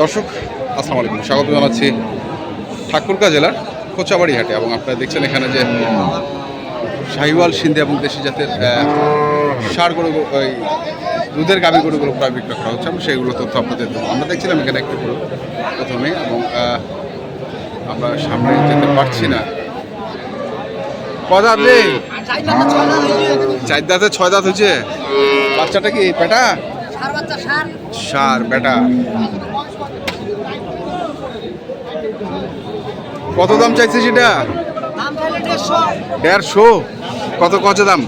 দর্শক, আসসালামু আলাইকুম। স্বাগত জানাচ্ছি ঠাকুরগাঁ জেলার কোচাবাড়ি হাটে এবং আপনারা দেখছেন এখানে যে শাহিওয়াল সিন্ধে এবং দেশি জাতের সার গরু, ওই দুধের গাভী গরুগুলো প্রায় বিক্রয় করা হচ্ছে। আমরা সেইগুলো তথ্য আপনাদের দেবো। আমরা দেখছিলাম এখানে একটু গরু প্রথমে এবং আমরা সামনে যেতে পারছি না। কদাত রে! চার দাঁতে ছয় দাঁত হয়েছে। বাচ্চাটা কি বেটা সার বেটা। কত দাম চাইছে সেটা দেড়শো। কত কছে দাম?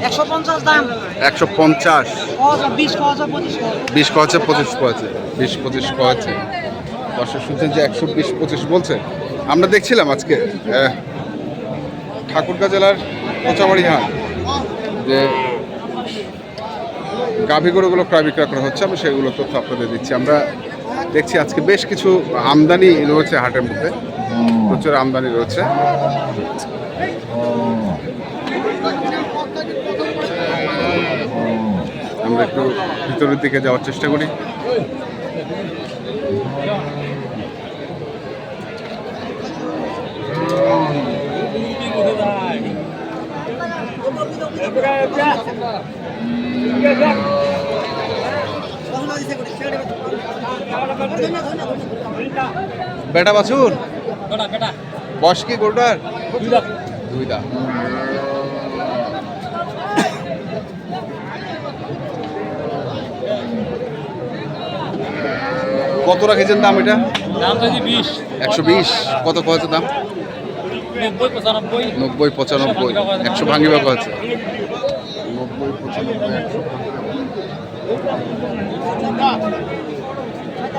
একশো পঞ্চাশ বিশ কজ পঁচিশ কছে পঁচিশ কছে বিশ পঁচিশ কছে দর্শক শুনছেন যে একশো বিশ পঁচিশ বলছে। আমরা দেখছিলাম আজকে ঠাকুরগাঁ জেলার কোচাবাড়ি হাট যে গাভী গরুগুলো ক্রয় বিক্রয় করা হচ্ছে, আমি সেগুলো তথ্য আপনাদের দিচ্ছি। আমরা দেখছি আজকে বেশ কিছু আমদানি রয়েছে হাটের মধ্যে। প্রচুর আমদানি রয়েছে। আমরা একটু ভিতরের দিকে যাওয়ার চেষ্টা করি। বেটা বাছুর? বয়স কি গরুটার? দুই দা কত রাখেছেন দাম এটা? একশো বিশ। কত কত দাম? নব্বই পঁচানব্বই। নব্বই পঁচানব্বই। একশো ভাঙি বাবা আছে নব্বই পঁচানব্বই একশো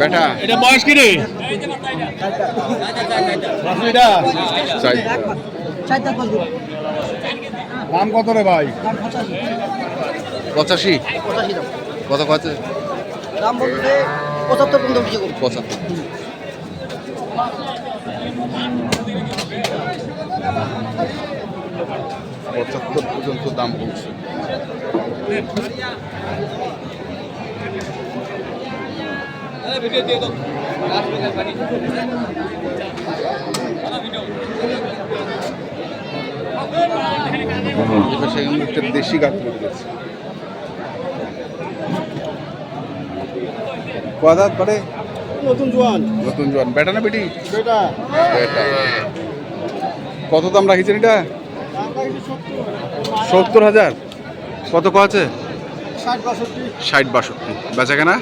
বেটা। এটা বয়স কি রে? দাম কত রে ভাই? পঁচাশি। কত কত দাম বলতে পঁচাত্তর পর্যন্ত বিক্রি করব। পঁচাত্তর। পঁচাত্তর পর্যন্ত দাম পৌঁছে এবার সেখানে একটা দেশি গাছ রয়েছে করে? নতুন জোয়ান। নতুন জোয়ান। বেটা না বেটি? বেটা। বেটা। কত দাম রাখিছেন এটা? সত্তর হাজার। কত ক আছে? ষাট বাষট্টি। বেচা কেনা?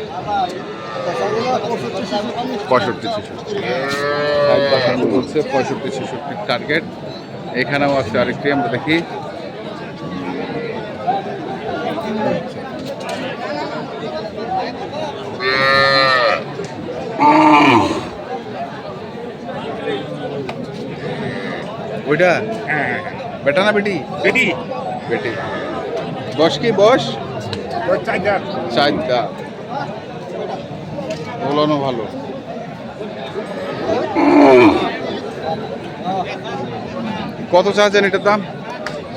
পঁয়ষট্টি ছেষট্টি। ষাট বাষট্টি বলছে পঁয়ষট্টি ছেষট্টির টার্গেট এখানেও আছে আরেকটি আমরা দেখি। ওইটা? বেটা না বেটি? বেটি। বেটি। বয়স কি বয়স ওই চার্জার ওলানো ভালো। কত চাচ্ছেন এটার দাম?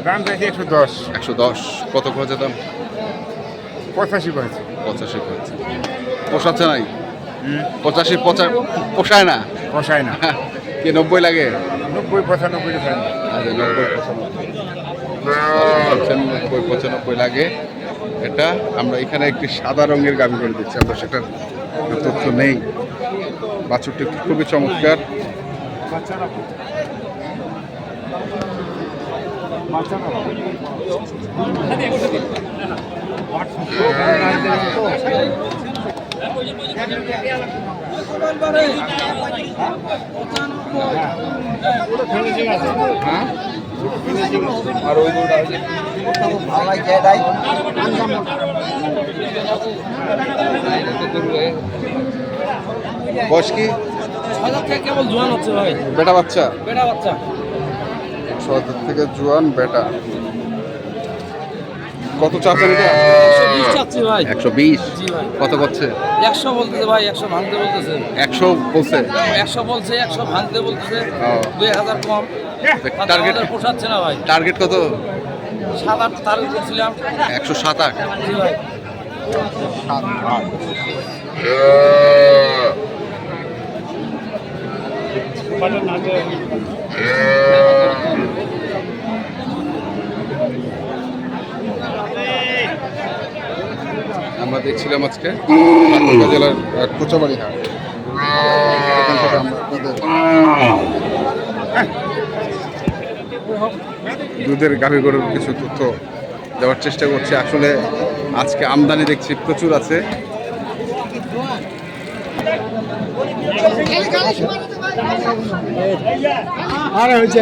দাম চাইছি একশো দশ। একশো দশ। কত খরচের দাম? পঁচাশি পাইছে পঁচাশি খরচা। পোষাচ্ছে নাই? পঁচাশি পচা পোষায় না? পোষায় না। কি নব্বই লাগে? নব্বই পঁচানব্বই আচ্ছা নব্বই পঁচানব্বই। নব্বই পঁচানব্বই লাগে। এটা আমরা এখানে একটি সাদা রঙের গাভি করে দিচ্ছি। আমরা সেটার তথ্য নেই। বাছুরটি খুবই চমৎকার। হ্যাঁ। আর ওই দুটো বয়স কি থেকে কেবল জোয়ান হচ্ছে ভাই বেটা বাচ্চা? বেটা বাচ্চা ছ থেকে জোয়ান বেটা। কত চাচ্ছেন এটা? একশো বিশ। চাচ্ছি ভাই একশো বিশ জি ভাই কত করছে? একশো বলতেছে ভাই একশো ভাঙতে বলতেছে একশো বলছে। একশো বলছে একশো ভাঙতে বলতেছে ও। দুই হাজার কম। টার্গেট পোষাচ্ছে না ভাই। টার্গেট কত? সাত আট তারিখ করছিলাম। একশো সাত আট। আমরা দেখছিলাম আজকে জেলার কোচাবাড়ি হাট আমরা আপনাদের দুধের গাভী গরুর কিছু তথ্য দেওয়ার চেষ্টা করছি। আসলে আজকে আমদানি দেখছি প্রচুর আছে। আরে হয়েছে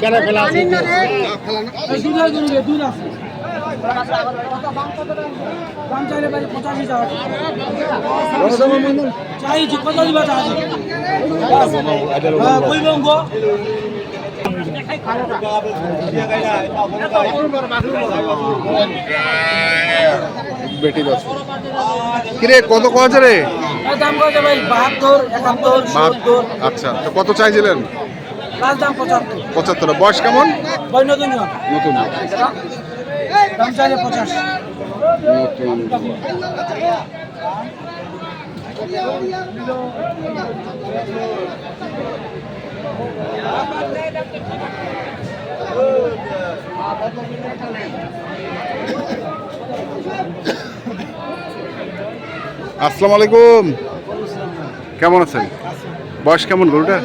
কেন খেলা দাম চাইলে ভাই পঁচাশি চাইছি কত দিবা চাইছি হ্যাঁ কই বেটি বাছুর কিরে কত রে? দাম কত ভাই আচ্ছা তো কত চাইছিলেন? লাস্ট দাম পঁচাত্তর। পঁচাত্তর। বয়স কেমন। নতুন। দাম চাইলে আসসালামু আলাইকুম। কেমন আছেন? বয়স কেমন গরুটা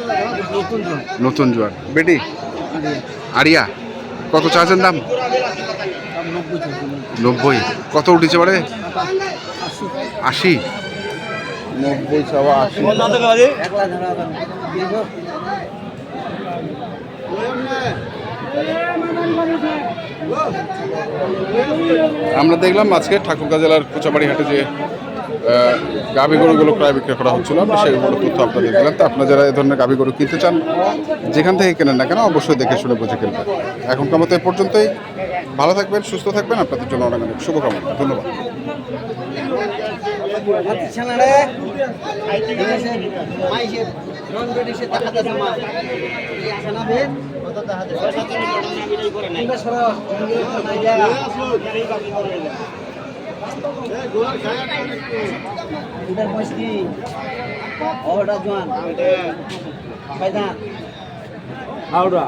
নতুন জোয়ার বেটি? আরিয়া। কত চাচ্ছেন দাম? নব্বই। কত উঠেছে বারে? আশি নব্বই আশি। আমরা দেখলাম আজকে ঠাকুরগাঁ জেলার কোচাবাড়ি হাটে যে গাভী গরুগুলো প্রায় বিক্রি করা হচ্ছিল। আমরা সেইগুলো তথ্য আপনাদের দিলাম। তো আপনারা যারা এই ধরনের গাভী গরু কিনতে চান, যেখান থেকে কেনেন না কেন, অবশ্যই দেখে শুনে বুঝে কিনবেন। এখনকার মতো এ পর্যন্তই। ভালো থাকবেন, সুস্থ থাকবেন। আপনাদের জন্য অনেক অনেক শুভকামনা। ধন্যবাদ। দিতে এটা সরো বয়স কি? ওটা জোয়ান। কয়দান? হাওড়া।